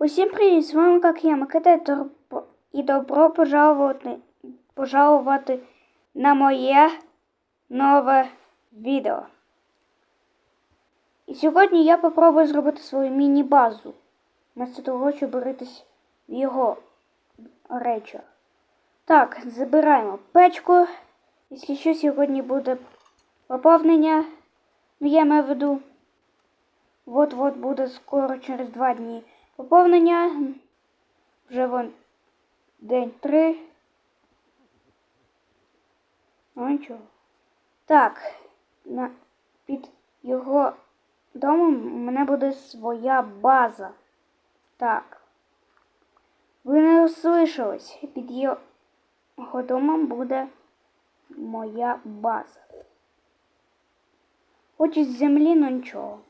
Усім привіт! З вами як я, Микита, і добро пожалувати, пожалувати на моє нове відео. І сьогодні я попробую зробити свою міні-базу. Вместо того, щоб боритись в його речах. Так, забираємо печку. Якщо що, сьогодні буде поповнення. Ну, я маю в виду. Вот-вот буде скоро через два дні поповнення. Вже вон день три. Ну нічого. Так, на, під його домом у мене буде своя база. Так. Ви не услышались. Під його домом буде моя база. Хоч із землі, ну нічого.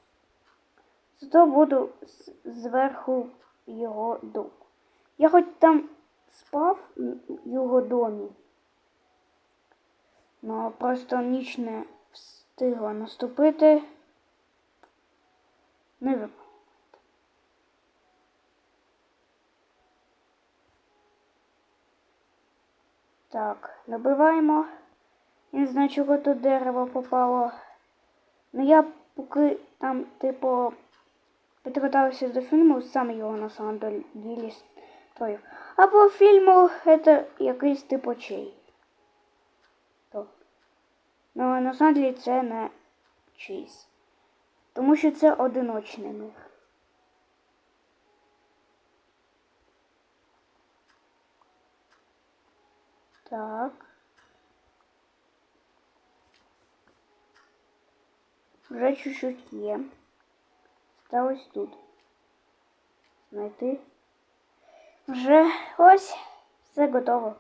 Зато буду зверху його дом. Я хоч там спав в його домі, але просто ніч не встигла наступити. Не випав. Так, добиваємо. Я не знаю, чого тут дерево попало. Ну я поки там, типу, підготувався до фільму, сам його на самом деле ділі строїв. А по фільму це якийсь типу чий. То. Ну, деле це не чийсь. Тому що це одиночний мир. Так. Вже чуть-чуть є. Сталось тут. Знайти. Вже ось все готово.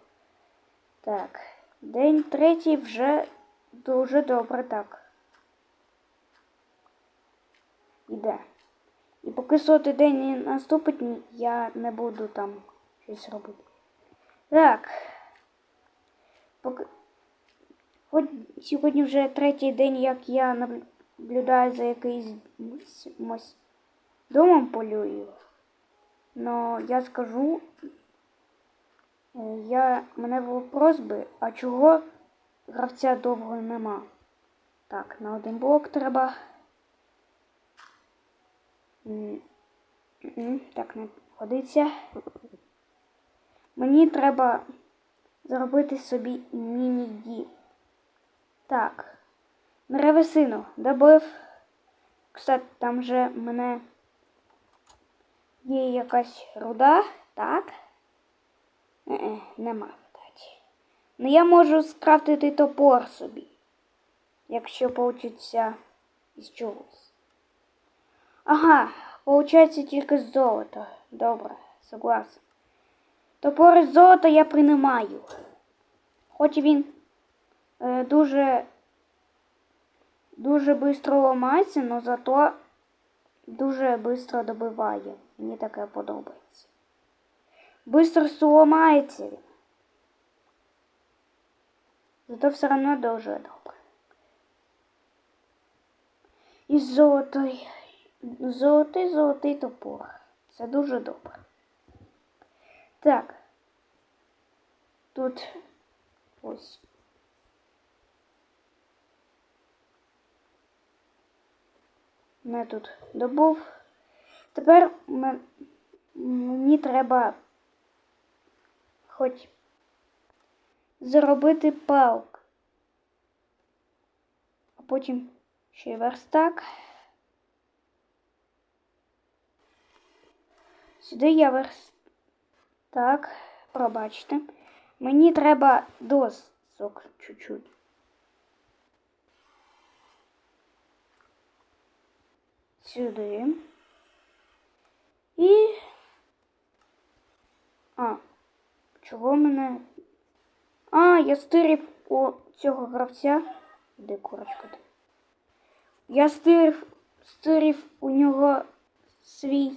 Так. День третій вже дуже добре так. Іде. І поки сотий день не наступить, я не буду там щось робити. Так. Поки... Хоч сьогодні вже третій день, як я наблюдаю за якимось домом полюю. Но я скажу, я, мене вопрос би, а чого гравця довго нема? Так, на один блок треба. Так, не годиться. Мені треба зробити собі міні-ді. Так. Древесину добив. Кстати, там же в мене є якась руда, так? Е-е, нема видать. Ну я можу скрафтити топор собі, якщо получиться із чогось. Ага, получається тільки з золота. Добре, согласен. Топор із золота я приймаю. Хоч він е, дуже дуже швидко ламається, але зато дуже швидко добиває. Мені таке подобається. Бистро ламається він. Зато все одно дуже добре. І золотий, золотий золотий топор. Це дуже добре. Так. Тут ось. Не тут добув. Тепер мені треба хоч заробити палк. А потім ще й верстак. Сюди я верстак, пробачте. Мені треба досок чуть-чуть. Сюди. І. А, чого мене. А, я стирив у цього гравця. Де курочка? ти? Я стирив, стирив у нього свій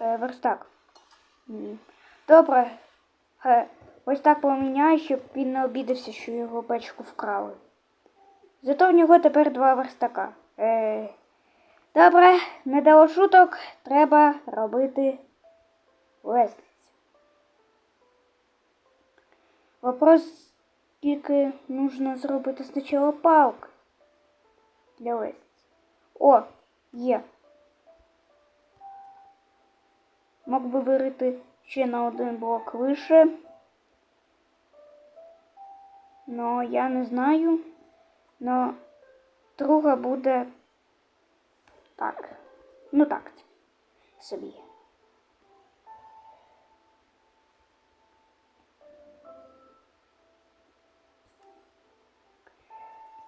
е, верстак. Добре. Е, ось так поміняю, щоб він не обідався, що його печку вкрали. Зато в нього тепер два верстака. Е, Добре, не дало шуток, треба робити лестницю. Вопрос тільки нужно зробити спочатку палки для лестниці. О, є. Мог би вирити ще на один блок вище. Но я не знаю. Но друга буде так. Ну так. Собі.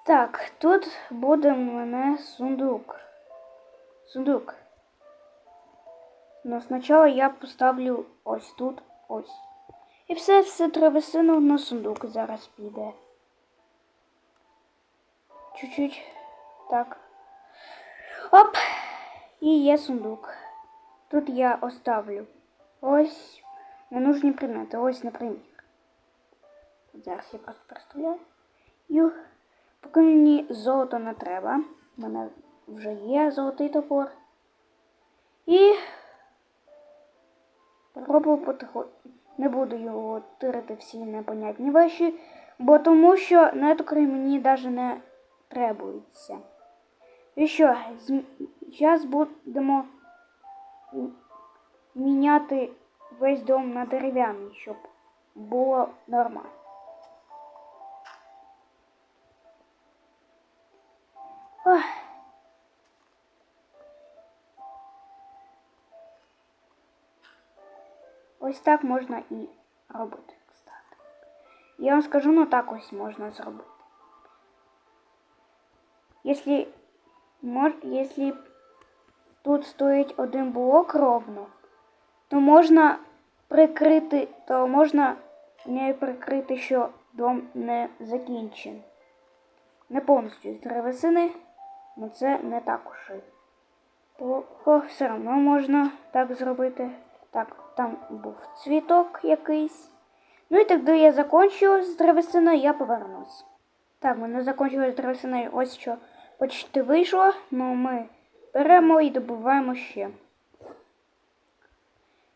Так, тут буде в мене сундук. Сундук. Но спочатку я поставлю ось тут, ось. І все, все древесину на сундук зараз піде. Чуть-чуть. Так. Оп! І є сундук. Тут я оставлю ось ненужні предмети. Ось, наприклад. Зараз я просто представляю. Юх. Поки мені золото не треба. У мене вже є золотий топор. І попробую потихоньку. Не буду його тирити всі непонятні речі, бо тому що нетокри мені навіть не требується. І що, зараз будемо міняти весь дом на дерев'яний, щоб було нормально. Ох. Ось так можна і робити, кстати. Я вам скажу, ну так ось можна зробити. Якщо, мож, якщо тут стоїть один блок ровно, то можна прикрити, то можна не прикрити, що дом не закінчений. Не повністю з древесини, але це не так уж плохо. Все одно можна так зробити. Так, там був цвіток якийсь. Ну і тоді я закончу з древесиною, я повернусь. Так, мене закінчилось з древесиною ось що почти вийшло, ну ми беремо і добуваємо ще.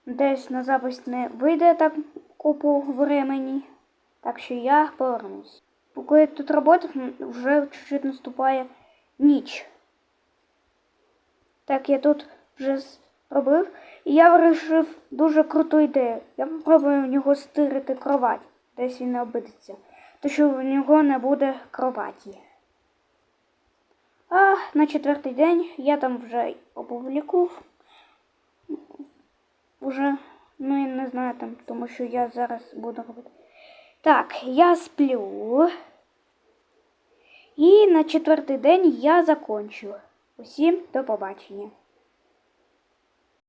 Десь на запис не вийде так купу времени, так що я повернусь. Поки я тут працював, вже чуть-чуть наступає ніч. Так, я тут вже робив. І я вирішив дуже круту ідею. Я спробую в нього стирити кровать, десь він не обидеться. То що в нього не буде кроваті. А на четвертий день я там вже опублікував. Уже, ну я не знаю там, тому що я зараз буду робити. Так, я сплю. І на четвертий день я закончу. Усім до побачення.